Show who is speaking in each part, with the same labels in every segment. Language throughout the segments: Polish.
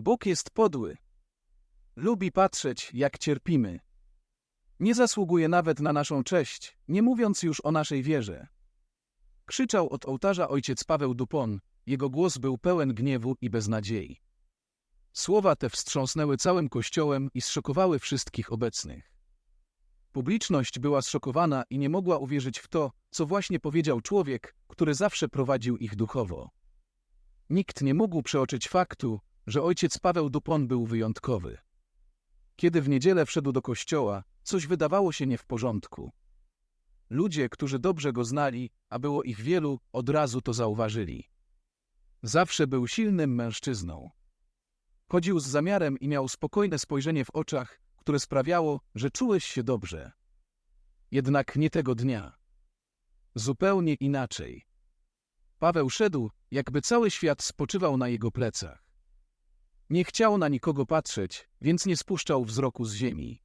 Speaker 1: Bóg jest podły. Lubi patrzeć, jak cierpimy. Nie zasługuje nawet na naszą cześć, nie mówiąc już o naszej wierze. Krzyczał od ołtarza ojciec Paweł Dupont, jego głos był pełen gniewu i beznadziei. Słowa te wstrząsnęły całym kościołem i zszokowały wszystkich obecnych. Publiczność była zszokowana i nie mogła uwierzyć w to, co właśnie powiedział człowiek, który zawsze prowadził ich duchowo. Nikt nie mógł przeoczyć faktu, że ojciec Paweł Dupont był wyjątkowy. Kiedy w niedzielę wszedł do kościoła, coś wydawało się nie w porządku. Ludzie, którzy dobrze go znali, a było ich wielu, od razu to zauważyli. Zawsze był silnym mężczyzną. Chodził z zamiarem i miał spokojne spojrzenie w oczach, które sprawiało, że czułeś się dobrze. Jednak nie tego dnia. Zupełnie inaczej. Paweł szedł, jakby cały świat spoczywał na jego plecach. Nie chciał na nikogo patrzeć, więc nie spuszczał wzroku z ziemi.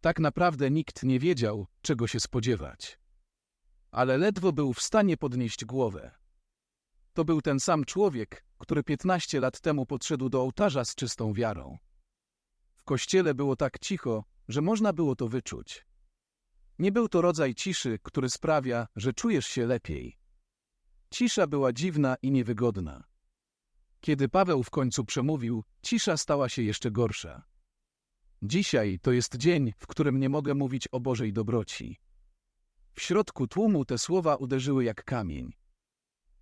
Speaker 1: Tak naprawdę nikt nie wiedział, czego się spodziewać. Ale ledwo był w stanie podnieść głowę. To był ten sam człowiek, który 15 lat temu podszedł do ołtarza z czystą wiarą. W kościele było tak cicho, że można było to wyczuć. Nie był to rodzaj ciszy, który sprawia, że czujesz się lepiej. Cisza była dziwna i niewygodna. Kiedy Paweł w końcu przemówił, cisza stała się jeszcze gorsza. Dzisiaj to jest dzień, w którym nie mogę mówić o Bożej dobroci. W środku tłumu te słowa uderzyły jak kamień.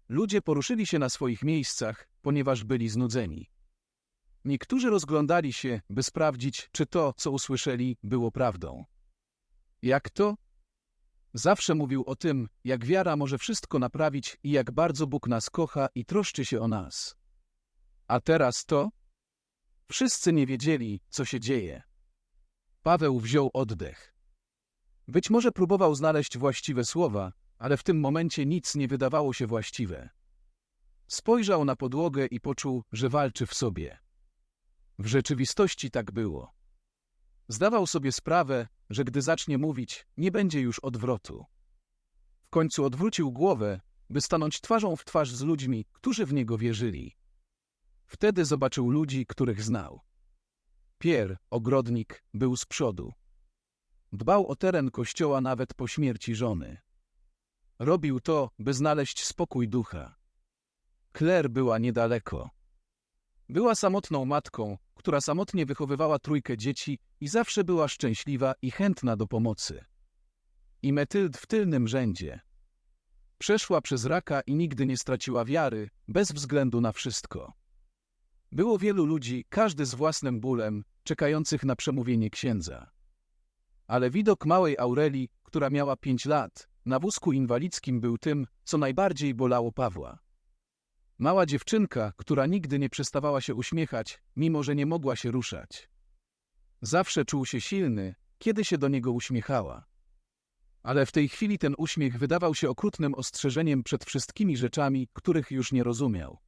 Speaker 1: Ludzie poruszyli się na swoich miejscach, ponieważ byli znudzeni. Niektórzy rozglądali się, by sprawdzić, czy to, co usłyszeli, było prawdą. Jak to? Zawsze mówił o tym, jak wiara może wszystko naprawić i jak bardzo Bóg nas kocha i troszczy się o nas. A teraz to? Wszyscy nie wiedzieli, co się dzieje. Paweł wziął oddech. Być może próbował znaleźć właściwe słowa, ale w tym momencie nic nie wydawało się właściwe. Spojrzał na podłogę i poczuł, że walczy w sobie. W rzeczywistości tak było. Zdawał sobie sprawę, że gdy zacznie mówić, nie będzie już odwrotu. W końcu odwrócił głowę, by stanąć twarzą w twarz z ludźmi, którzy w niego wierzyli. Wtedy zobaczył ludzi, których znał. Pier, ogrodnik, był z przodu. Dbał o teren kościoła nawet po śmierci żony. Robił to, by znaleźć spokój ducha. Claire była niedaleko. Była samotną matką, która samotnie wychowywała trójkę dzieci i zawsze była szczęśliwa i chętna do pomocy. I Metyld w tylnym rzędzie. Przeszła przez raka i nigdy nie straciła wiary, bez względu na wszystko. Było wielu ludzi, każdy z własnym bólem, czekających na przemówienie księdza. Ale widok małej Aurelii, która miała pięć lat, na wózku inwalidzkim był tym, co najbardziej bolało Pawła. Mała dziewczynka, która nigdy nie przestawała się uśmiechać, mimo że nie mogła się ruszać. Zawsze czuł się silny, kiedy się do niego uśmiechała. Ale w tej chwili ten uśmiech wydawał się okrutnym ostrzeżeniem przed wszystkimi rzeczami, których już nie rozumiał.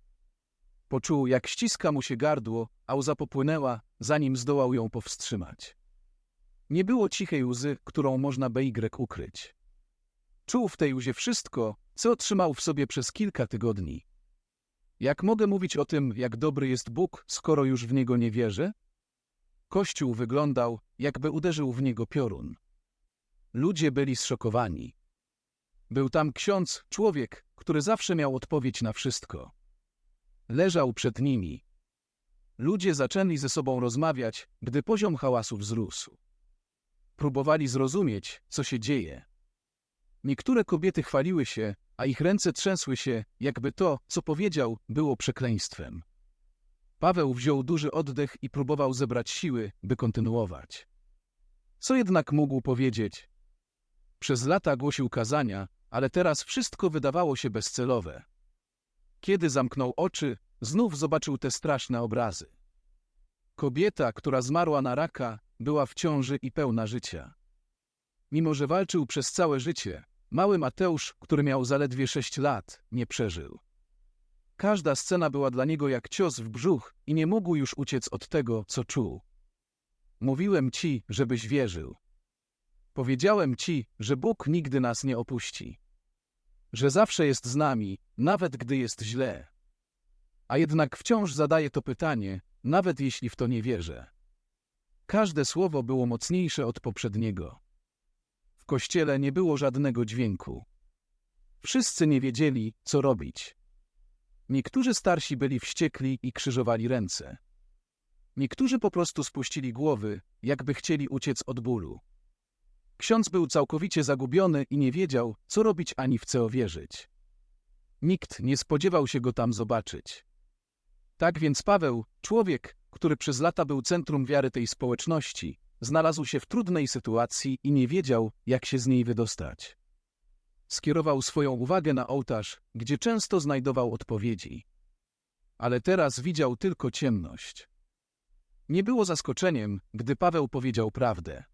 Speaker 1: Poczuł, jak ściska mu się gardło, a łza popłynęła, zanim zdołał ją powstrzymać. Nie było cichej łzy, którą można by ukryć. Czuł w tej łzie wszystko, co otrzymał w sobie przez kilka tygodni. Jak mogę mówić o tym, jak dobry jest Bóg, skoro już w Niego nie wierzę? Kościół wyglądał, jakby uderzył w niego piorun. Ludzie byli zszokowani. Był tam ksiądz, człowiek, który zawsze miał odpowiedź na wszystko. Leżał przed nimi. Ludzie zaczęli ze sobą rozmawiać, gdy poziom hałasu wzrósł. Próbowali zrozumieć, co się dzieje. Niektóre kobiety chwaliły się, a ich ręce trzęsły się, jakby to, co powiedział, było przekleństwem. Paweł wziął duży oddech i próbował zebrać siły, by kontynuować. Co jednak mógł powiedzieć? Przez lata głosił kazania, ale teraz wszystko wydawało się bezcelowe. Kiedy zamknął oczy, znów zobaczył te straszne obrazy. Kobieta, która zmarła na raka, była w ciąży i pełna życia. Mimo, że walczył przez całe życie, mały Mateusz, który miał zaledwie sześć lat, nie przeżył. Każda scena była dla niego jak cios w brzuch i nie mógł już uciec od tego, co czuł. Mówiłem ci, żebyś wierzył. Powiedziałem ci, że Bóg nigdy nas nie opuści. Że zawsze jest z nami, nawet gdy jest źle. A jednak wciąż zadaję to pytanie, nawet jeśli w to nie wierzę. Każde słowo było mocniejsze od poprzedniego. W kościele nie było żadnego dźwięku. Wszyscy nie wiedzieli, co robić. Niektórzy starsi byli wściekli i krzyżowali ręce. Niektórzy po prostu spuścili głowy, jakby chcieli uciec od bólu. Ksiądz był całkowicie zagubiony i nie wiedział, co robić ani w co wierzyć. Nikt nie spodziewał się go tam zobaczyć. Tak więc Paweł, człowiek, który przez lata był centrum wiary tej społeczności, znalazł się w trudnej sytuacji i nie wiedział, jak się z niej wydostać. Skierował swoją uwagę na ołtarz, gdzie często znajdował odpowiedzi. Ale teraz widział tylko ciemność. Nie było zaskoczeniem, gdy Paweł powiedział prawdę.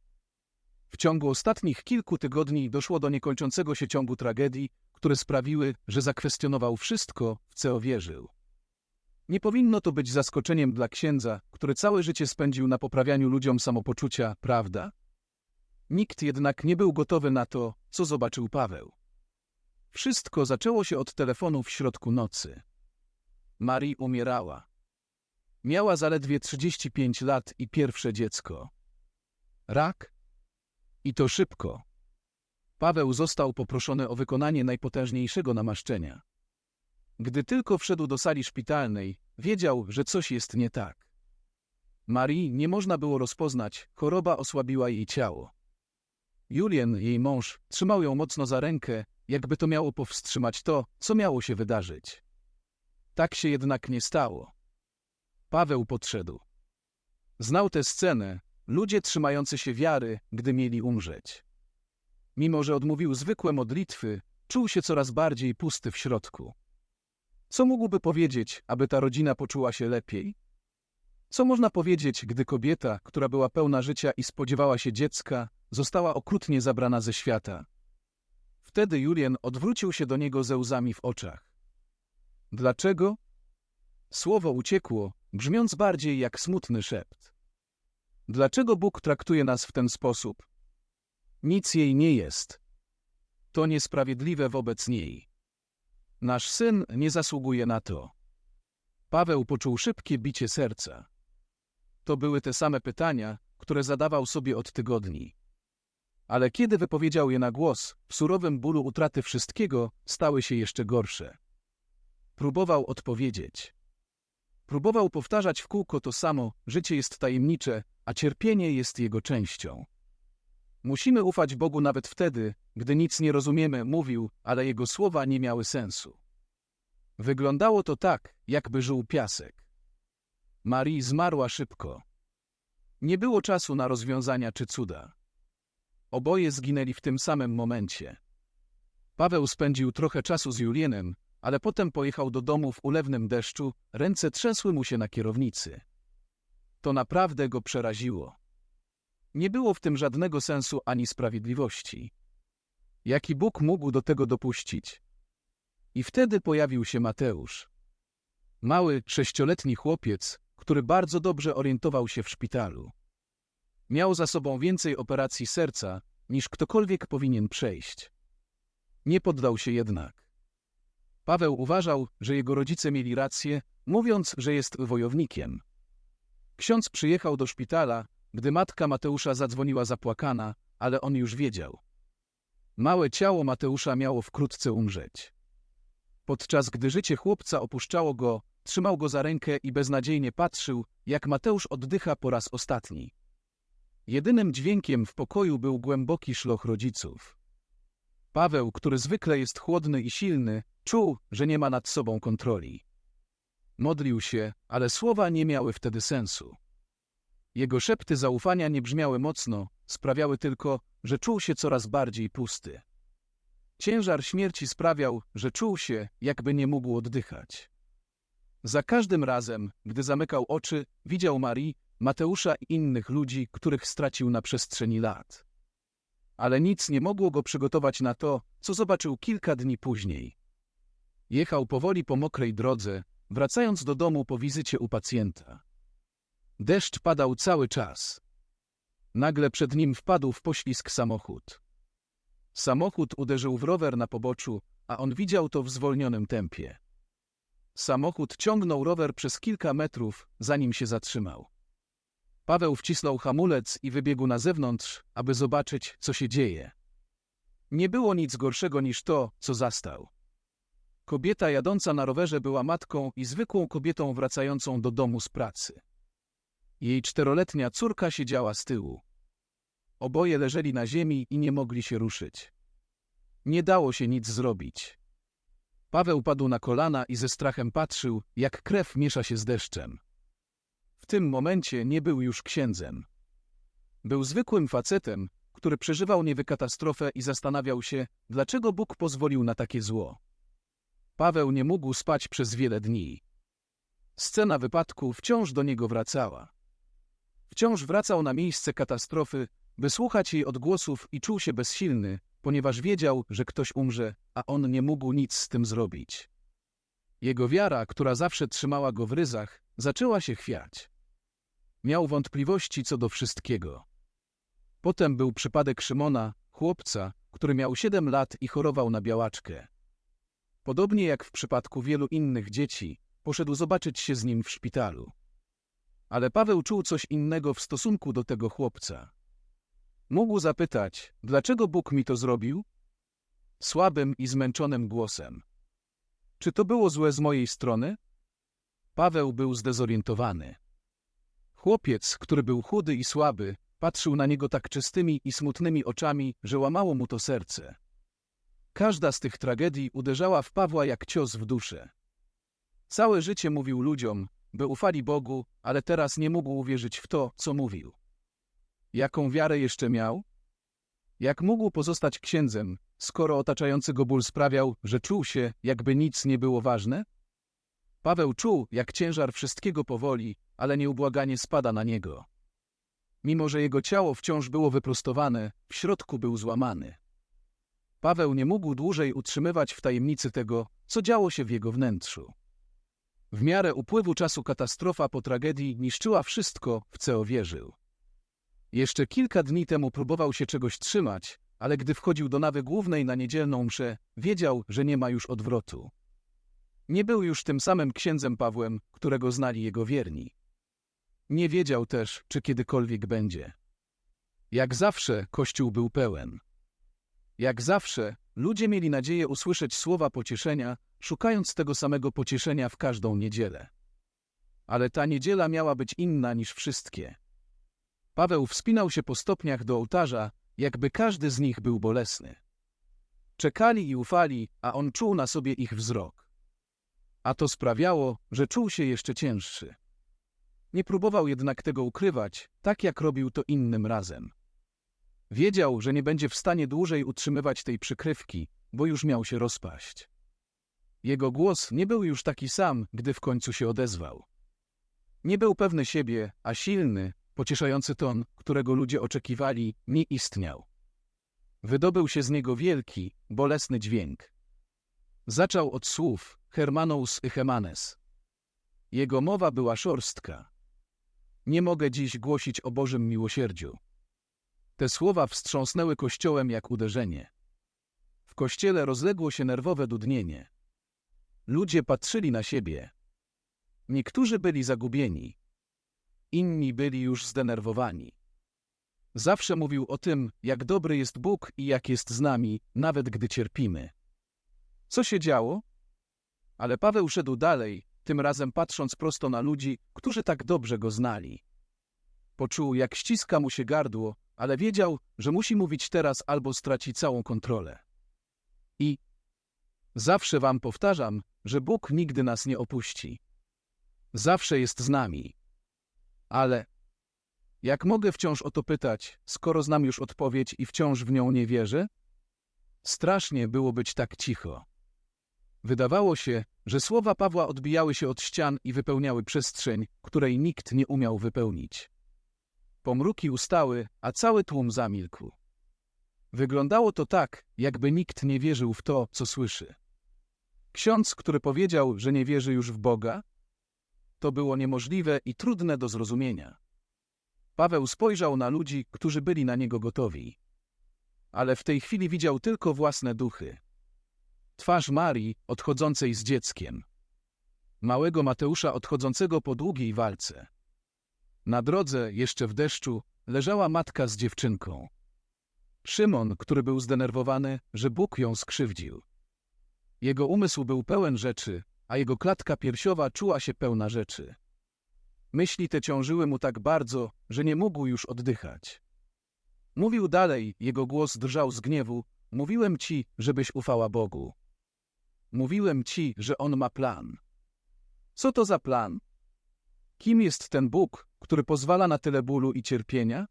Speaker 1: W ciągu ostatnich kilku tygodni doszło do niekończącego się ciągu tragedii, które sprawiły, że zakwestionował wszystko, w co wierzył. Nie powinno to być zaskoczeniem dla księdza, który całe życie spędził na poprawianiu ludziom samopoczucia, prawda? Nikt jednak nie był gotowy na to, co zobaczył Paweł. Wszystko zaczęło się od telefonu w środku nocy. Marii umierała. Miała zaledwie 35 lat i pierwsze dziecko. Rak? I to szybko. Paweł został poproszony o wykonanie najpotężniejszego namaszczenia. Gdy tylko wszedł do sali szpitalnej, wiedział, że coś jest nie tak. Marii nie można było rozpoznać, choroba osłabiła jej ciało. Julien, jej mąż, trzymał ją mocno za rękę, jakby to miało powstrzymać to, co miało się wydarzyć. Tak się jednak nie stało. Paweł podszedł. Znał tę scenę, ludzie trzymający się wiary, gdy mieli umrzeć. Mimo, że odmówił zwykłe modlitwy, czuł się coraz bardziej pusty w środku. Co mógłby powiedzieć, aby ta rodzina poczuła się lepiej? Co można powiedzieć, gdy kobieta, która była pełna życia i spodziewała się dziecka, została okrutnie zabrana ze świata? Wtedy Julien odwrócił się do niego ze łzami w oczach. Dlaczego? Słowo uciekło, brzmiąc bardziej jak smutny szept. Dlaczego Bóg traktuje nas w ten sposób? Nic jej nie jest. To niesprawiedliwe wobec niej. Nasz syn nie zasługuje na to. Paweł poczuł szybkie bicie serca. To były te same pytania, które zadawał sobie od tygodni. Ale kiedy wypowiedział je na głos, w surowym bólu utraty wszystkiego stały się jeszcze gorsze. Próbował odpowiedzieć. Próbował powtarzać w kółko to samo: życie jest tajemnicze, a cierpienie jest jego częścią. Musimy ufać Bogu nawet wtedy, gdy nic nie rozumiemy, mówił, ale jego słowa nie miały sensu. Wyglądało to tak, jakby żył piasek. Marii zmarła szybko. Nie było czasu na rozwiązania czy cuda. Oboje zginęli w tym samym momencie. Paweł spędził trochę czasu z Julienem, ale potem pojechał do domu w ulewnym deszczu, ręce trzęsły mu się na kierownicy. To naprawdę go przeraziło. Nie było w tym żadnego sensu ani sprawiedliwości. Jaki Bóg mógł do tego dopuścić? I wtedy pojawił się Mateusz. Mały, sześcioletni chłopiec, który bardzo dobrze orientował się w szpitalu. Miał za sobą więcej operacji serca, niż ktokolwiek powinien przejść. Nie poddał się jednak. Paweł uważał, że jego rodzice mieli rację, mówiąc, że jest wojownikiem. Ksiądz przyjechał do szpitala, gdy matka Mateusza zadzwoniła zapłakana, ale on już wiedział. Małe ciało Mateusza miało wkrótce umrzeć. Podczas gdy życie chłopca opuszczało go, trzymał go za rękę i beznadziejnie patrzył, jak Mateusz oddycha po raz ostatni. Jedynym dźwiękiem w pokoju był głęboki szloch rodziców. Paweł, który zwykle jest chłodny i silny, czuł, że nie ma nad sobą kontroli. Modlił się, ale słowa nie miały wtedy sensu. Jego szepty zaufania nie brzmiały mocno, sprawiały tylko, że czuł się coraz bardziej pusty. Ciężar śmierci sprawiał, że czuł się, jakby nie mógł oddychać. Za każdym razem, gdy zamykał oczy, widział Marii, Mateusza i innych ludzi, których stracił na przestrzeni lat. Ale nic nie mogło go przygotować na to, co zobaczył kilka dni później. Jechał powoli po mokrej drodze, wracając do domu po wizycie u pacjenta. Deszcz padał cały czas. Nagle przed nim wpadł w poślizg samochód. Samochód uderzył w rower na poboczu, a on widział to w zwolnionym tempie. Samochód ciągnął rower przez kilka metrów, zanim się zatrzymał. Paweł wcisnął hamulec i wybiegł na zewnątrz, aby zobaczyć, co się dzieje. Nie było nic gorszego niż to, co zastał. Kobieta jadąca na rowerze była matką i zwykłą kobietą wracającą do domu z pracy. Jej czteroletnia córka siedziała z tyłu. Oboje leżeli na ziemi i nie mogli się ruszyć. Nie dało się nic zrobić. Paweł padł na kolana i ze strachem patrzył, jak krew miesza się z deszczem. W tym momencie nie był już księdzem. Był zwykłym facetem, który przeżywał niewy katastrofę i zastanawiał się, dlaczego Bóg pozwolił na takie zło. Paweł nie mógł spać przez wiele dni. Scena wypadku wciąż do niego wracała. Wciąż wracał na miejsce katastrofy, by słuchać jej odgłosów i czuł się bezsilny, ponieważ wiedział, że ktoś umrze, a on nie mógł nic z tym zrobić. Jego wiara, która zawsze trzymała go w ryzach, zaczęła się chwiać. Miał wątpliwości co do wszystkiego. Potem był przypadek Szymona, chłopca, który miał siedem lat i chorował na białaczkę. Podobnie jak w przypadku wielu innych dzieci, poszedł zobaczyć się z nim w szpitalu. Ale Paweł czuł coś innego w stosunku do tego chłopca. Mógł zapytać, dlaczego Bóg mi to zrobił? Słabym i zmęczonym głosem. Czy to było złe z mojej strony? Paweł był zdezorientowany. Chłopiec, który był chudy i słaby, patrzył na niego tak czystymi i smutnymi oczami, że łamało mu to serce. Każda z tych tragedii uderzała w Pawła jak cios w duszę. Całe życie mówił ludziom, by ufali Bogu, ale teraz nie mógł uwierzyć w to, co mówił. Jaką wiarę jeszcze miał? Jak mógł pozostać księdzem, skoro otaczający go ból sprawiał, że czuł się, jakby nic nie było ważne? Paweł czuł, jak ciężar wszystkiego powoli, ale nieubłaganie spada na niego. Mimo, że jego ciało wciąż było wyprostowane, w środku był złamany. Paweł nie mógł dłużej utrzymywać w tajemnicy tego, co działo się w jego wnętrzu. W miarę upływu czasu katastrofa po tragedii niszczyła wszystko, w co wierzył. Jeszcze kilka dni temu próbował się czegoś trzymać, ale gdy wchodził do nawy głównej na niedzielną mszę, wiedział, że nie ma już odwrotu. Nie był już tym samym księdzem Pawłem, którego znali jego wierni. Nie wiedział też, czy kiedykolwiek będzie. Jak zawsze Kościół był pełen. Jak zawsze ludzie mieli nadzieję usłyszeć słowa pocieszenia, szukając tego samego pocieszenia w każdą niedzielę. Ale ta niedziela miała być inna niż wszystkie. Paweł wspinał się po stopniach do ołtarza, jakby każdy z nich był bolesny. Czekali i ufali, a on czuł na sobie ich wzrok. A to sprawiało, że czuł się jeszcze cięższy. Nie próbował jednak tego ukrywać, tak jak robił to innym razem. Wiedział, że nie będzie w stanie dłużej utrzymywać tej przykrywki, bo już miał się rozpaść. Jego głos nie był już taki sam, gdy w końcu się odezwał. Nie był pewny siebie, a silny, pocieszający ton, którego ludzie oczekiwali, nie istniał. Wydobył się z niego wielki, bolesny dźwięk. Zaczął od słów Hermanous Hemanes. Jego mowa była szorstka. Nie mogę dziś głosić o Bożym miłosierdziu. Te słowa wstrząsnęły kościołem jak uderzenie. W kościele rozległo się nerwowe dudnienie. Ludzie patrzyli na siebie. Niektórzy byli zagubieni. Inni byli już zdenerwowani. Zawsze mówił o tym, jak dobry jest Bóg i jak jest z nami, nawet gdy cierpimy. Co się działo? Ale Paweł szedł dalej, tym razem patrząc prosto na ludzi, którzy tak dobrze go znali. Poczuł, jak ściska mu się gardło, ale wiedział, że musi mówić teraz albo straci całą kontrolę. I zawsze wam powtarzam, że Bóg nigdy nas nie opuści. Zawsze jest z nami. Ale jak mogę wciąż o to pytać, skoro znam już odpowiedź i wciąż w nią nie wierzę? Strasznie było być tak cicho. Wydawało się, że słowa Pawła odbijały się od ścian i wypełniały przestrzeń, której nikt nie umiał wypełnić. Pomruki ustały, a cały tłum zamilkł. Wyglądało to tak, jakby nikt nie wierzył w to, co słyszy. Ksiądz, który powiedział, że nie wierzy już w Boga, to było niemożliwe i trudne do zrozumienia. Paweł spojrzał na ludzi, którzy byli na niego gotowi. Ale w tej chwili widział tylko własne duchy. Twarz Marii, odchodzącej z dzieckiem. małego Mateusza odchodzącego po długiej walce. Na drodze, jeszcze w deszczu, leżała matka z dziewczynką. Szymon, który był zdenerwowany, że Bóg ją skrzywdził. Jego umysł był pełen rzeczy, a jego klatka piersiowa czuła się pełna rzeczy. Myśli te ciążyły mu tak bardzo, że nie mógł już oddychać. Mówił dalej, jego głos drżał z gniewu. Mówiłem ci, żebyś ufała Bogu. Mówiłem ci, że On ma plan. Co to za plan? Kim jest ten Bóg, który pozwala na tyle bólu i cierpienia?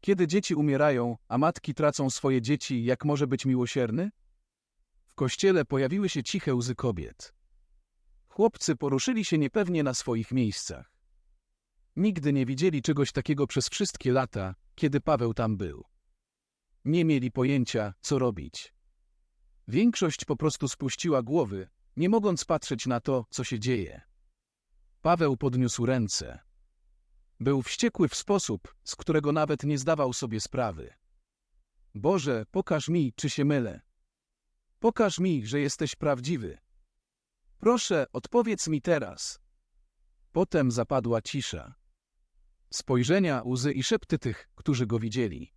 Speaker 1: Kiedy dzieci umierają, a matki tracą swoje dzieci, jak może być miłosierny? W kościele pojawiły się ciche łzy kobiet. Chłopcy poruszyli się niepewnie na swoich miejscach. Nigdy nie widzieli czegoś takiego przez wszystkie lata, kiedy Paweł tam był. Nie mieli pojęcia, co robić. Większość po prostu spuściła głowy, nie mogąc patrzeć na to, co się dzieje. Paweł podniósł ręce. Był wściekły w sposób, z którego nawet nie zdawał sobie sprawy. Boże, pokaż mi, czy się mylę. Pokaż mi, że jesteś prawdziwy. Proszę, odpowiedz mi teraz. Potem zapadła cisza. Spojrzenia, łzy i szepty tych, którzy go widzieli.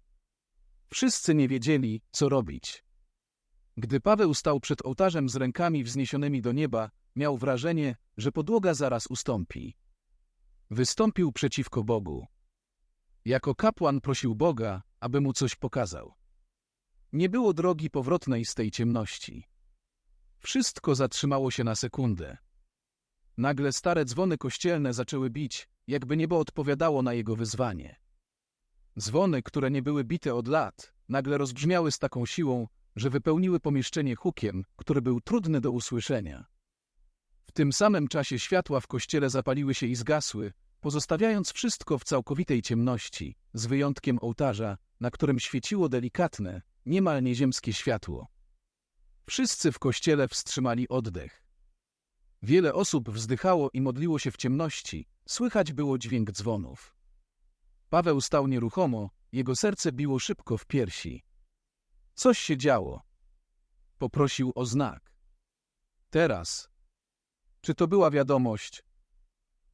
Speaker 1: Wszyscy nie wiedzieli, co robić. Gdy Paweł stał przed ołtarzem z rękami wzniesionymi do nieba, miał wrażenie, że podłoga zaraz ustąpi. Wystąpił przeciwko Bogu. Jako kapłan prosił Boga, aby mu coś pokazał. Nie było drogi powrotnej z tej ciemności. Wszystko zatrzymało się na sekundę. Nagle stare dzwony kościelne zaczęły bić, jakby niebo odpowiadało na jego wyzwanie. Dzwony, które nie były bite od lat, nagle rozbrzmiały z taką siłą, że wypełniły pomieszczenie hukiem, który był trudny do usłyszenia. W tym samym czasie światła w kościele zapaliły się i zgasły, pozostawiając wszystko w całkowitej ciemności, z wyjątkiem ołtarza, na którym świeciło delikatne, niemal nieziemskie światło. Wszyscy w kościele wstrzymali oddech. Wiele osób wzdychało i modliło się w ciemności, słychać było dźwięk dzwonów. Paweł stał nieruchomo, jego serce biło szybko w piersi. Coś się działo. Poprosił o znak. Teraz. Czy to była wiadomość?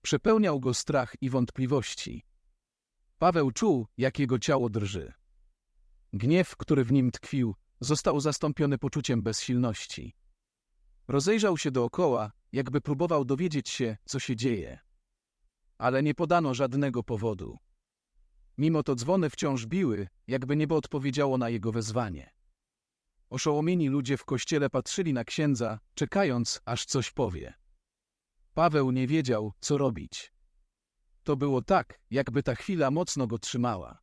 Speaker 1: Przepełniał go strach i wątpliwości. Paweł czuł, jak jego ciało drży. Gniew, który w nim tkwił, został zastąpiony poczuciem bezsilności. Rozejrzał się dookoła, jakby próbował dowiedzieć się, co się dzieje. Ale nie podano żadnego powodu. Mimo to dzwony wciąż biły, jakby niebo odpowiedziało na jego wezwanie. Oszołomieni ludzie w kościele patrzyli na księdza, czekając, aż coś powie. Paweł nie wiedział, co robić. To było tak, jakby ta chwila mocno go trzymała.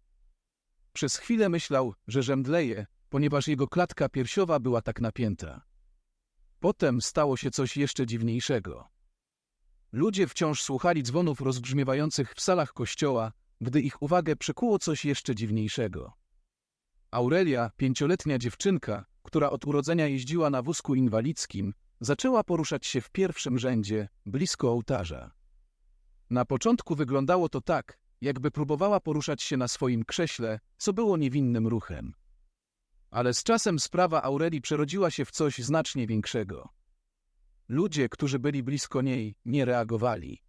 Speaker 1: Przez chwilę myślał, że żemdleje, ponieważ jego klatka piersiowa była tak napięta. Potem stało się coś jeszcze dziwniejszego. Ludzie wciąż słuchali dzwonów rozbrzmiewających w salach kościoła, gdy ich uwagę przykuło coś jeszcze dziwniejszego. Aurelia, pięcioletnia dziewczynka, która od urodzenia jeździła na wózku inwalidzkim, zaczęła poruszać się w pierwszym rzędzie, blisko ołtarza. Na początku wyglądało to tak, jakby próbowała poruszać się na swoim krześle, co było niewinnym ruchem. Ale z czasem sprawa Aurelii przerodziła się w coś znacznie większego. Ludzie, którzy byli blisko niej, nie reagowali.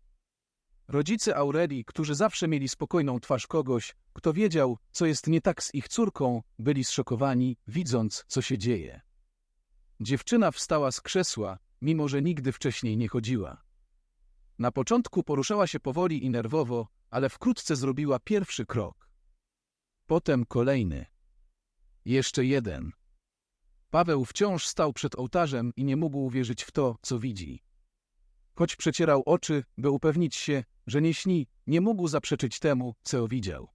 Speaker 1: Rodzice Aurelii, którzy zawsze mieli spokojną twarz kogoś, kto wiedział, co jest nie tak z ich córką, byli zszokowani, widząc, co się dzieje. Dziewczyna wstała z krzesła, mimo że nigdy wcześniej nie chodziła. Na początku poruszała się powoli i nerwowo, ale wkrótce zrobiła pierwszy krok. Potem kolejny. Jeszcze jeden. Paweł wciąż stał przed ołtarzem i nie mógł uwierzyć w to, co widzi. Choć przecierał oczy, by upewnić się, że nie śni, nie mógł zaprzeczyć temu, co widział.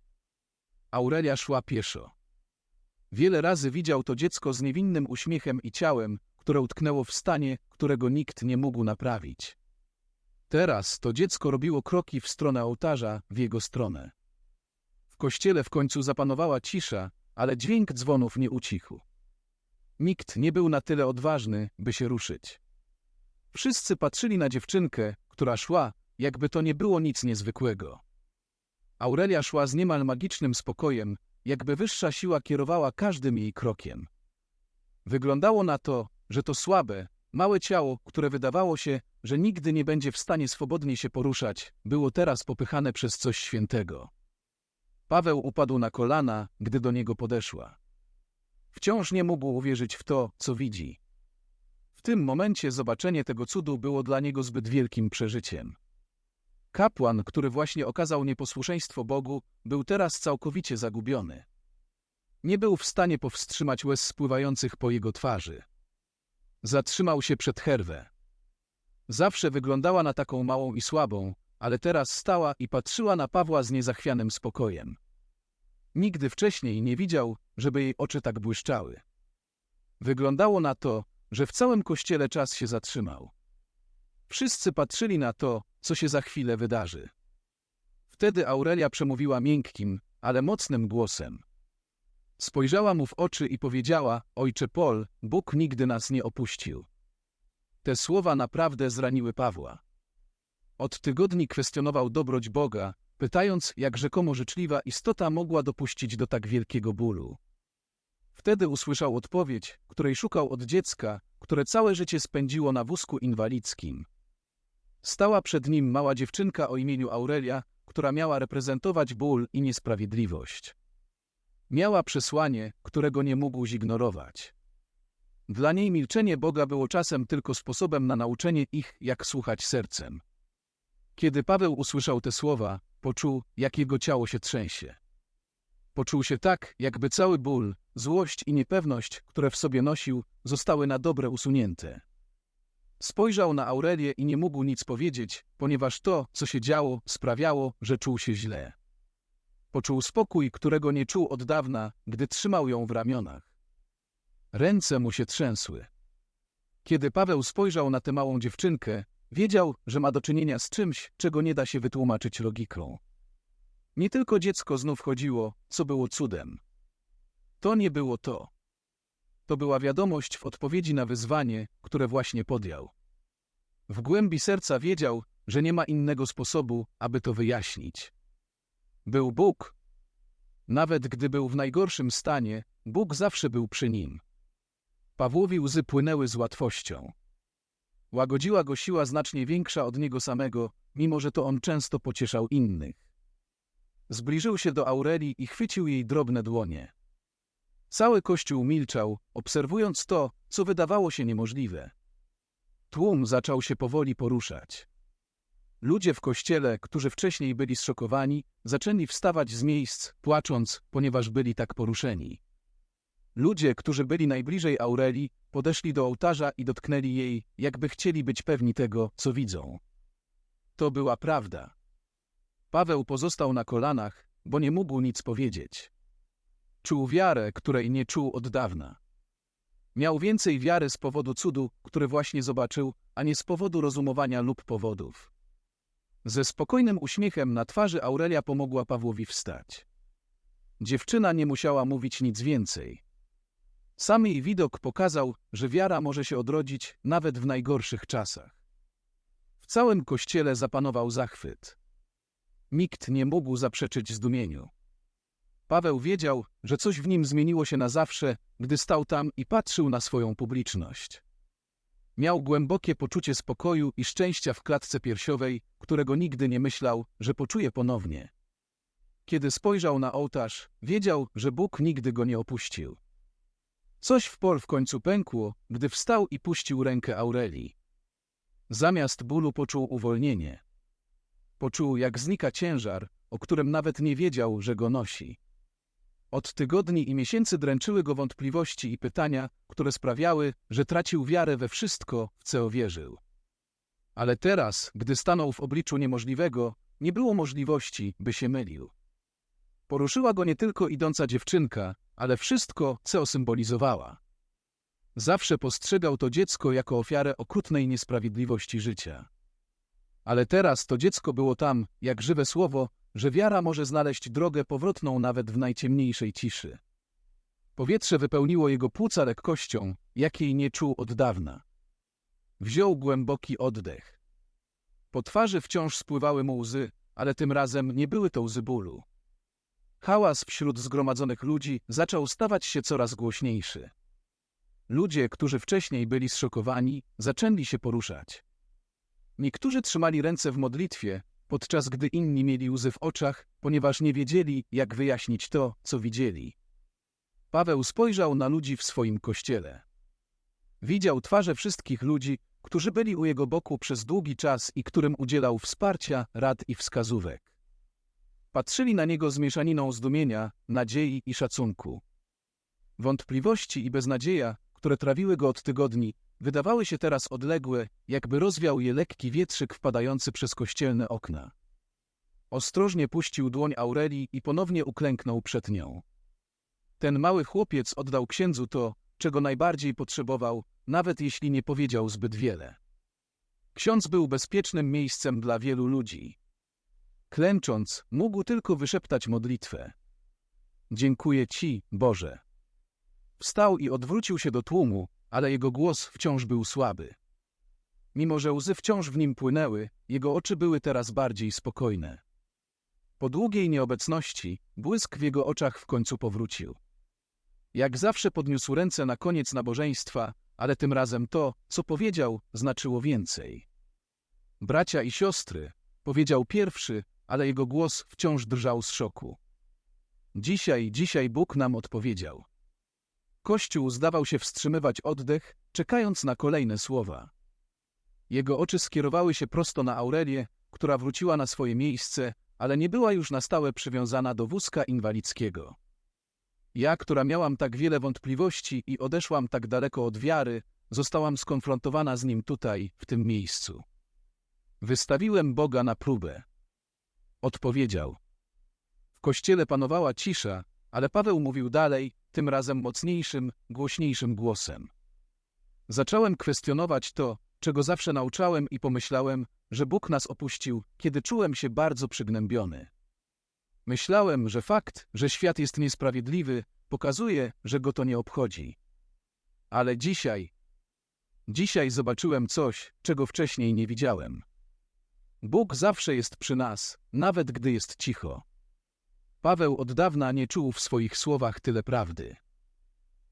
Speaker 1: Aurelia szła pieszo. Wiele razy widział to dziecko z niewinnym uśmiechem i ciałem, które utknęło w stanie, którego nikt nie mógł naprawić. Teraz to dziecko robiło kroki w stronę ołtarza, w jego stronę. W kościele w końcu zapanowała cisza, ale dźwięk dzwonów nie ucichł. Nikt nie był na tyle odważny, by się ruszyć. Wszyscy patrzyli na dziewczynkę, która szła, jakby to nie było nic niezwykłego. Aurelia szła z niemal magicznym spokojem, jakby wyższa siła kierowała każdym jej krokiem. Wyglądało na to, że to słabe, Małe ciało, które wydawało się, że nigdy nie będzie w stanie swobodnie się poruszać, było teraz popychane przez coś świętego. Paweł upadł na kolana, gdy do niego podeszła. Wciąż nie mógł uwierzyć w to, co widzi. W tym momencie zobaczenie tego cudu było dla niego zbyt wielkim przeżyciem. Kapłan, który właśnie okazał nieposłuszeństwo Bogu, był teraz całkowicie zagubiony. Nie był w stanie powstrzymać łez spływających po jego twarzy. Zatrzymał się przed Herwę. Zawsze wyglądała na taką małą i słabą, ale teraz stała i patrzyła na Pawła z niezachwianym spokojem. Nigdy wcześniej nie widział, żeby jej oczy tak błyszczały. Wyglądało na to, że w całym kościele czas się zatrzymał. Wszyscy patrzyli na to, co się za chwilę wydarzy. Wtedy Aurelia przemówiła miękkim, ale mocnym głosem. Spojrzała mu w oczy i powiedziała: Ojcze Pol, Bóg nigdy nas nie opuścił. Te słowa naprawdę zraniły Pawła. Od tygodni kwestionował dobroć Boga, pytając, jak rzekomo życzliwa istota mogła dopuścić do tak wielkiego bólu. Wtedy usłyszał odpowiedź, której szukał od dziecka, które całe życie spędziło na wózku inwalidzkim. Stała przed nim mała dziewczynka o imieniu Aurelia, która miała reprezentować ból i niesprawiedliwość. Miała przesłanie, którego nie mógł zignorować. Dla niej milczenie Boga było czasem tylko sposobem na nauczenie ich, jak słuchać sercem. Kiedy Paweł usłyszał te słowa, poczuł, jak jego ciało się trzęsie. Poczuł się tak, jakby cały ból, złość i niepewność, które w sobie nosił, zostały na dobre usunięte. Spojrzał na Aurelię i nie mógł nic powiedzieć, ponieważ to, co się działo, sprawiało, że czuł się źle. Poczuł spokój, którego nie czuł od dawna, gdy trzymał ją w ramionach. Ręce mu się trzęsły. Kiedy Paweł spojrzał na tę małą dziewczynkę, wiedział, że ma do czynienia z czymś, czego nie da się wytłumaczyć logiką. Nie tylko dziecko znów chodziło, co było cudem. To nie było to. To była wiadomość w odpowiedzi na wyzwanie, które właśnie podjął. W głębi serca wiedział, że nie ma innego sposobu, aby to wyjaśnić. Był Bóg. Nawet gdy był w najgorszym stanie, Bóg zawsze był przy nim. Pawłowi łzy płynęły z łatwością. Łagodziła go siła znacznie większa od niego samego, mimo że to on często pocieszał innych. Zbliżył się do Aurelii i chwycił jej drobne dłonie. Cały kościół milczał, obserwując to, co wydawało się niemożliwe. Tłum zaczął się powoli poruszać. Ludzie w kościele, którzy wcześniej byli zszokowani, zaczęli wstawać z miejsc, płacząc, ponieważ byli tak poruszeni. Ludzie, którzy byli najbliżej Aurelii, podeszli do ołtarza i dotknęli jej, jakby chcieli być pewni tego, co widzą. To była prawda. Paweł pozostał na kolanach, bo nie mógł nic powiedzieć. Czuł wiarę, której nie czuł od dawna. Miał więcej wiary z powodu cudu, który właśnie zobaczył, a nie z powodu rozumowania lub powodów. Ze spokojnym uśmiechem na twarzy Aurelia pomogła Pawłowi wstać. Dziewczyna nie musiała mówić nic więcej. Sam jej widok pokazał, że wiara może się odrodzić nawet w najgorszych czasach. W całym kościele zapanował zachwyt. Nikt nie mógł zaprzeczyć zdumieniu. Paweł wiedział, że coś w nim zmieniło się na zawsze, gdy stał tam i patrzył na swoją publiczność. Miał głębokie poczucie spokoju i szczęścia w klatce piersiowej, którego nigdy nie myślał, że poczuje ponownie. Kiedy spojrzał na ołtarz, wiedział, że Bóg nigdy go nie opuścił. Coś w Pol w końcu pękło, gdy wstał i puścił rękę Aurelii. Zamiast bólu poczuł uwolnienie. Poczuł, jak znika ciężar, o którym nawet nie wiedział, że go nosi. Od tygodni i miesięcy dręczyły go wątpliwości i pytania, które sprawiały, że tracił wiarę we wszystko, w co wierzył. Ale teraz, gdy stanął w obliczu niemożliwego, nie było możliwości, by się mylił. Poruszyła go nie tylko idąca dziewczynka, ale wszystko, co symbolizowała. Zawsze postrzegał to dziecko jako ofiarę okrutnej niesprawiedliwości życia. Ale teraz to dziecko było tam, jak żywe słowo, że wiara może znaleźć drogę powrotną nawet w najciemniejszej ciszy. Powietrze wypełniło jego płuca lekkością, jakiej nie czuł od dawna. Wziął głęboki oddech. Po twarzy wciąż spływały mu łzy, ale tym razem nie były to łzy bólu. Hałas wśród zgromadzonych ludzi zaczął stawać się coraz głośniejszy. Ludzie, którzy wcześniej byli zszokowani, zaczęli się poruszać. Niektórzy trzymali ręce w modlitwie, podczas gdy inni mieli łzy w oczach, ponieważ nie wiedzieli, jak wyjaśnić to, co widzieli. Paweł spojrzał na ludzi w swoim kościele. Widział twarze wszystkich ludzi, którzy byli u jego boku przez długi czas i którym udzielał wsparcia, rad i wskazówek. Patrzyli na niego z mieszaniną zdumienia, nadziei i szacunku. Wątpliwości i beznadzieja, które trawiły go od tygodni, wydawały się teraz odległe, jakby rozwiał je lekki wietrzyk wpadający przez kościelne okna. Ostrożnie puścił dłoń Aurelii i ponownie uklęknął przed nią. Ten mały chłopiec oddał księdzu to, czego najbardziej potrzebował, nawet jeśli nie powiedział zbyt wiele. Ksiądz był bezpiecznym miejscem dla wielu ludzi. Klęcząc, mógł tylko wyszeptać modlitwę. Dziękuję Ci, Boże. Wstał i odwrócił się do tłumu, ale jego głos wciąż był słaby. Mimo, że łzy wciąż w nim płynęły, jego oczy były teraz bardziej spokojne. Po długiej nieobecności, błysk w jego oczach w końcu powrócił. Jak zawsze podniósł ręce na koniec nabożeństwa, ale tym razem to, co powiedział, znaczyło więcej. Bracia i siostry, powiedział pierwszy, ale jego głos wciąż drżał z szoku. Dzisiaj, dzisiaj Bóg nam odpowiedział. Kościół zdawał się wstrzymywać oddech, czekając na kolejne słowa. Jego oczy skierowały się prosto na Aurelię, która wróciła na swoje miejsce, ale nie była już na stałe przywiązana do wózka inwalidzkiego. Ja, która miałam tak wiele wątpliwości i odeszłam tak daleko od wiary, zostałam skonfrontowana z nim tutaj, w tym miejscu. Wystawiłem Boga na próbę. Odpowiedział. W kościele panowała cisza, ale Paweł mówił dalej, tym razem mocniejszym, głośniejszym głosem. Zacząłem kwestionować to, czego zawsze nauczałem i pomyślałem, że Bóg nas opuścił, kiedy czułem się bardzo przygnębiony. Myślałem, że fakt, że świat jest niesprawiedliwy, pokazuje, że go to nie obchodzi. Ale dzisiaj, dzisiaj zobaczyłem coś, czego wcześniej nie widziałem. Bóg zawsze jest przy nas, nawet gdy jest cicho. Paweł od dawna nie czuł w swoich słowach tyle prawdy.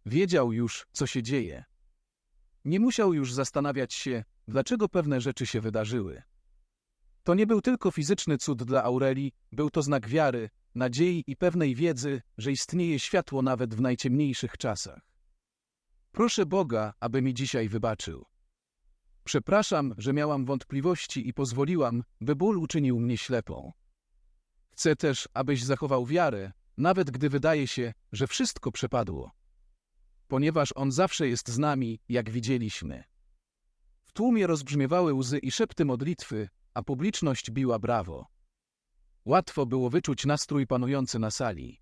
Speaker 1: Wiedział już, co się dzieje. Nie musiał już zastanawiać się, dlaczego pewne rzeczy się wydarzyły. To nie był tylko fizyczny cud dla Aurelii, był to znak wiary, nadziei i pewnej wiedzy, że istnieje światło nawet w najciemniejszych czasach. Proszę Boga, aby mi dzisiaj wybaczył. Przepraszam, że miałam wątpliwości i pozwoliłam, by ból uczynił mnie ślepą. Chcę też, abyś zachował wiarę, nawet gdy wydaje się, że wszystko przepadło. Ponieważ On zawsze jest z nami, jak widzieliśmy. W tłumie rozbrzmiewały łzy i szepty modlitwy, a publiczność biła brawo. Łatwo było wyczuć nastrój panujący na sali.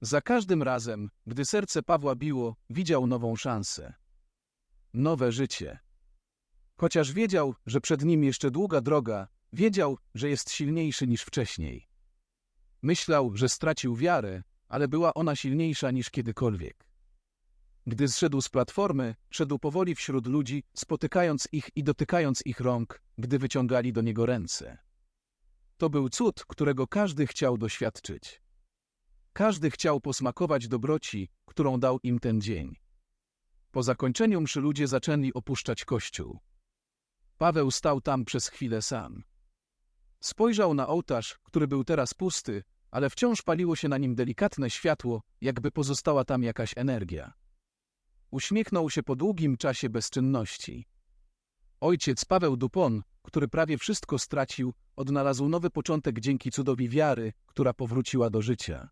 Speaker 1: Za każdym razem, gdy serce Pawła biło, widział nową szansę. Nowe życie. Chociaż wiedział, że przed nim jeszcze długa droga, wiedział, że jest silniejszy niż wcześniej. Myślał, że stracił wiarę, ale była ona silniejsza niż kiedykolwiek. Gdy zszedł z platformy, szedł powoli wśród ludzi, spotykając ich i dotykając ich rąk, gdy wyciągali do niego ręce. To był cud, którego każdy chciał doświadczyć. Każdy chciał posmakować dobroci, którą dał im ten dzień. Po zakończeniu mszy ludzie zaczęli opuszczać kościół. Paweł stał tam przez chwilę sam. Spojrzał na ołtarz, który był teraz pusty, ale wciąż paliło się na nim delikatne światło, jakby pozostała tam jakaś energia. Uśmiechnął się po długim czasie bezczynności. Ojciec Paweł Dupont, który prawie wszystko stracił, odnalazł nowy początek dzięki cudowi wiary, która powróciła do życia.